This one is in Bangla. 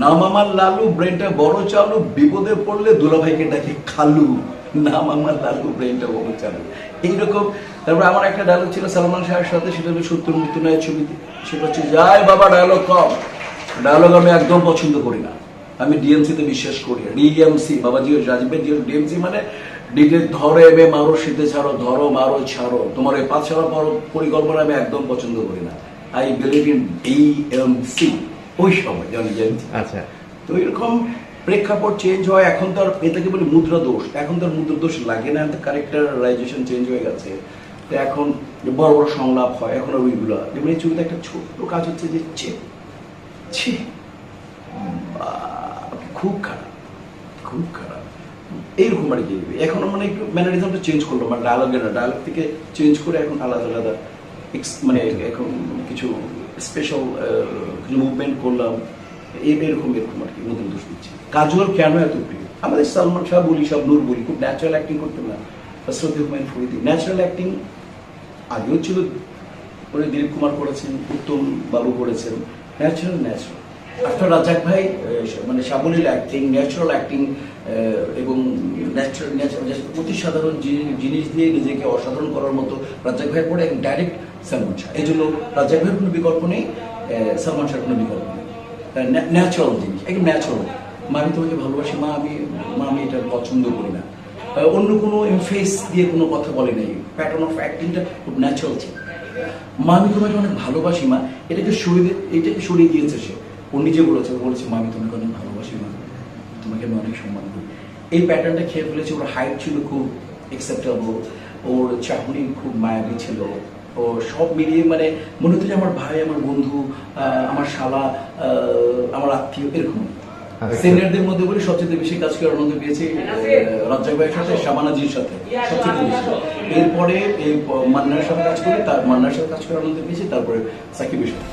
না মামার লালু ব্রেনটা বড় চালু, বিপদে পড়লে দুলাভাইকে ডাকে খালু। না মামার লালু ব্রেনটা বড় চালু। এইরকম, তারপর আমার একটা ডায়লগ ছিল সালমান শাহের সাথে, সেটা হলো মৃত্যু নয় ছবিতে। সেটা হচ্ছে, যাই বাবা ডায়লগ কম। ডায়লগ আমি একদম পছন্দ করি না। আমি ডিএমসিতে বিশ্বাস করি ডিএমসি বাবাজি রাজীবের ডিএমসি মানে ডিকে ধরো এমে মারো, শীতে ছাড়ো, ধরো, মারো, ছাড়ো। তোমার এই পাঁচ ছাড়া পরিকল্পনা আমি একদম পছন্দ করি না। আই বিলিভ ইন ডিএমসি ওই সময় জানি ডিএমসি আচ্ছা। তো এরকম প্রেক্ষাপট চেঞ্জ হয় এখন তো আর এটাকে বলি মুদ্রা দোষ। এখন তো আর মুদ্রা দোষ লাগে না তো ক্যারেক্টারাইজেশন চেঞ্জ হয়ে গেছে। তো এখন বড় বড় সংলাপ হয় এখন আর ওইগুলো যেমন এই ছবিতে একটা ছোট্ট কাজ হচ্ছে যে ছে ছি। খুব খারাপ খুব খারাপ। এইরকম আর কি। এখন মানে একটু ম্যানারিজমটা চেঞ্জ করল মানে ডায়ালগে না ডায়ালগ থেকে চেঞ্জ করে এখন আলাদা আলাদা মানে এখন কিছু স্পেশাল কিছু মুভমেন্ট করলাম। এই এরকম এরকম আর কি, নতুন দোষ দিচ্ছি। কাজল কেন এত প্রিয়? আমাদের সালমান শাহ বলি, সব নূর বলি, খুব ন্যাচারাল অ্যাক্টিং করতেন না। শ্রদ্ধে হুমায়ুন ফরিদি ন্যাচারাল অ্যাক্টিং আগেও ছিল। উনি দিলীপ কুমার করেছেন, উত্তম বাবু করেছেন। ন্যাচারাল ন্যাচারাল আফটার রাজাক ভাই মানে সাবলীল অ্যাক্টিং ন্যাচারাল অ্যাক্টিং এবং ন্যাচারাল ন্যাচারাল অতি সাধারণ জিনিস দিয়ে নিজেকে অসাধারণ করার মতো রাজাক ভাইয়ের পরে ডাইরেক্ট সালমান শাহ। এই জন্য রাজাক ভাইয়ের কোনো বিকল্প নেই সালমান শাহের কোনো বিকল্প নেই। ন্যাচারাল জিনিস, একদম ন্যাচারাল মা, আমি তোমাকে ভালোবাসি, মা, আমি মা, আমি এটা পছন্দ করি না। অন্য কোনো ফেস দিয়ে কোনো কথা বলে নাই। প্যাটার্ন অফ অ্যাক্টিংটা খুব ন্যাচারাল ছিল। মা, আমি তোমাকে অনেক ভালোবাসি, মা। এটাকে সরিয়ে এটাকে সরিয়ে দিয়েছে সে। ও নিজে বলেছে বলেছে, মা, আমি তোমাকে অনেক ভালোবাসি, মা। তোমাকে আমি অনেক সম্মান করি। এই প্যাটার্নটা খেয়ে ফেলেছে, ওর হাইট ছিল খুব অ্যাকসেপ্টেবল ওর চাহনি খুব মায়াবী ছিল। ও সব মিলিয়ে মানে মনে হতো যে আমার ভাই আমার বন্ধু আমার শালা আমার আত্মীয় এরকম। আচ্ছা। সিনিয়রদের মধ্যে বলি সবচেয়ে বেশি কাজ করে আনন্দ পেয়েছি রাজ্জাক ভাইয়ের সাথে শামানাজির সাথে সবচেয়ে বেশি। এরপরে এই মান্নার সাথে কাজ করে তার মান্নার সাথে কাজ করে আনন্দ পেয়েছি তারপরে সাকিবের সাথে।